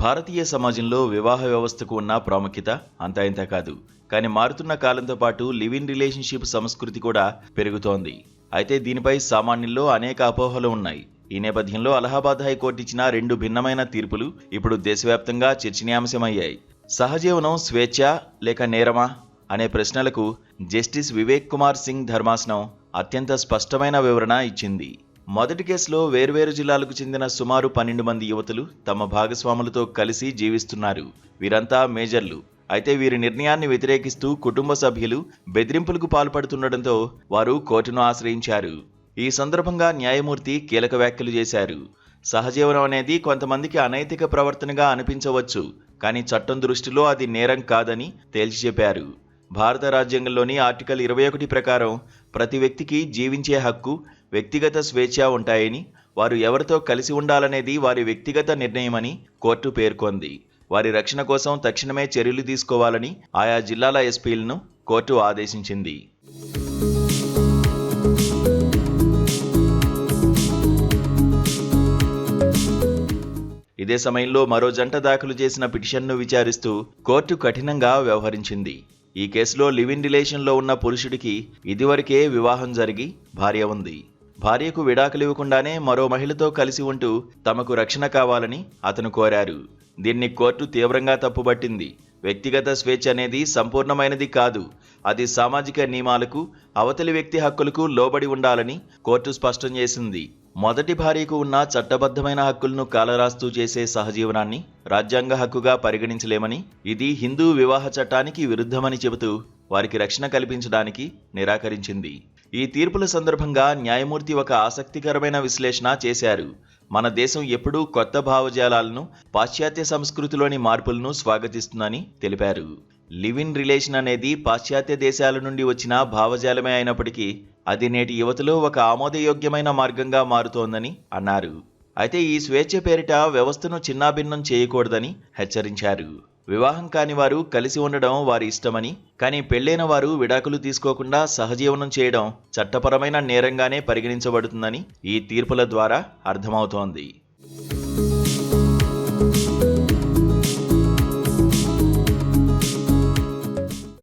భారతీయ సమాజంలో వివాహ వ్యవస్థకు ఉన్న ప్రాముఖ్యత అంతా ఇంత కాదు. కానీ మారుతున్న కాలంతో పాటు లివ్ ఇన్ రిలేషన్షిప్ సంస్కృతి కూడా పెరుగుతోంది. అయితే దీనిపై సామాన్యుల్లో అనేక అపోహలు ఉన్నాయి. ఈ నేపథ్యంలో అలహాబాద్ హైకోర్టు ఇచ్చిన రెండు భిన్నమైన తీర్పులు ఇప్పుడు దేశవ్యాప్తంగా చర్చనీయాంశమయ్యాయి. సహజీవనం స్వేచ్ఛ లేక నేరమా? అనే ప్రశ్నలకు జస్టిస్ వివేక్ కుమార్ సింగ్ ధర్మాసనం అత్యంత స్పష్టమైన వివరణ ఇచ్చింది. మొదటి కేసులో వేర్వేరు జిల్లాలకు చెందిన సుమారు పన్నెండు మంది యువతులు తమ భాగస్వాములతో కలిసి జీవిస్తున్నారు. వీరంతా మేజర్లు. అయితే వీరి నిర్ణయాన్ని వ్యతిరేకిస్తూ కుటుంబ సభ్యులు బెదిరింపులకు పాల్పడుతుండటంతో వారు కోర్టును ఆశ్రయించారు. ఈ సందర్భంగా న్యాయమూర్తి కీలక వ్యాఖ్యలు చేశారు. సహజీవనం అనేది కొంతమందికి అనైతిక ప్రవర్తనగా అనిపించవచ్చు కానీ చట్టం దృష్టిలో అది నేరం కాదని తేల్చి చెప్పారు. భారత రాజ్యాంగంలోని ఆర్టికల్ ఇరవై ఒకటి ప్రకారం ప్రతి వ్యక్తికి జీవించే హక్కు వ్యక్తిగత స్వేచ్ఛ ఉంటాయని వారు ఎవరితో కలిసి ఉండాలనేది వారి వ్యక్తిగత నిర్ణయమని కోర్టు పేర్కొంది. వారి రక్షణ కోసం తక్షణమే చర్యలు తీసుకోవాలని ఆయా జిల్లాల ఎస్పీలను కోర్టు ఆదేశించింది. ఇదే సమయంలో మరో జంట దాఖలు చేసిన పిటిషన్ను విచారిస్తూ కోర్టు కఠినంగా వ్యవహరించింది. ఈ కేసులో లివ్ ఇన్ రిలేషన్లో ఉన్న పురుషుడికి ఇదివరకే వివాహం జరిగి భార్య ఉంది. భార్యకు విడాకులివ్వకుండానే మరో మహిళతో కలిసి ఉంటూ తమకు రక్షణ కావాలని అతను కోరారు. దీన్ని కోర్టు తీవ్రంగా తప్పుబట్టింది. వ్యక్తిగత స్వేచ్ఛ అనేది సంపూర్ణమైనది కాదు. అది సామాజిక నియమాలకు అవతలి వ్యక్తి హక్కులకు లోబడి ఉండాలని కోర్టు స్పష్టం చేసింది. మొదటి భార్యకు ఉన్న చట్టబద్ధమైన హక్కులను కాలరాస్తూ చేసే సహజీవనాన్ని రాజ్యాంగ హక్కుగా పరిగణించలేమని ఇది హిందూ వివాహ చట్టానికి విరుద్ధమని చెబుతూ వారికి రక్షణ కల్పించడానికి నిరాకరించింది. ఈ తీర్పుల సందర్భంగా న్యాయమూర్తి ఒక ఆసక్తికరమైన విశ్లేషణ చేశారు. మన దేశం ఎప్పుడూ కొత్త భావజాలాలను పాశ్చాత్య సంస్కృతిలోని మార్పులను స్వాగతిస్తుందని తెలిపారు. లివ్ ఇన్ రిలేషన్ అనేది పాశ్చాత్య దేశాల నుండి వచ్చిన భావజాలమే అయినప్పటికీ అది నేటి యువతలో ఒక ఆమోదయోగ్యమైన మార్గంగా మారుతోందని అన్నారు. అయితే ఈ స్వేచ్ఛ పేరిట వ్యవస్థను చిన్నాభిన్నం చేయకూడదని హెచ్చరించారు. వివాహం కాని వారు కలిసి ఉండడం వారి ఇష్టమని కానీ పెళ్ళైన వారు విడాకులు తీసుకోకుండా సహజీవనం చేయడం చట్టపరమైన నేరంగానే పరిగణించబడుతుందని ఈ తీర్పుల ద్వారా అర్థమవుతోంది.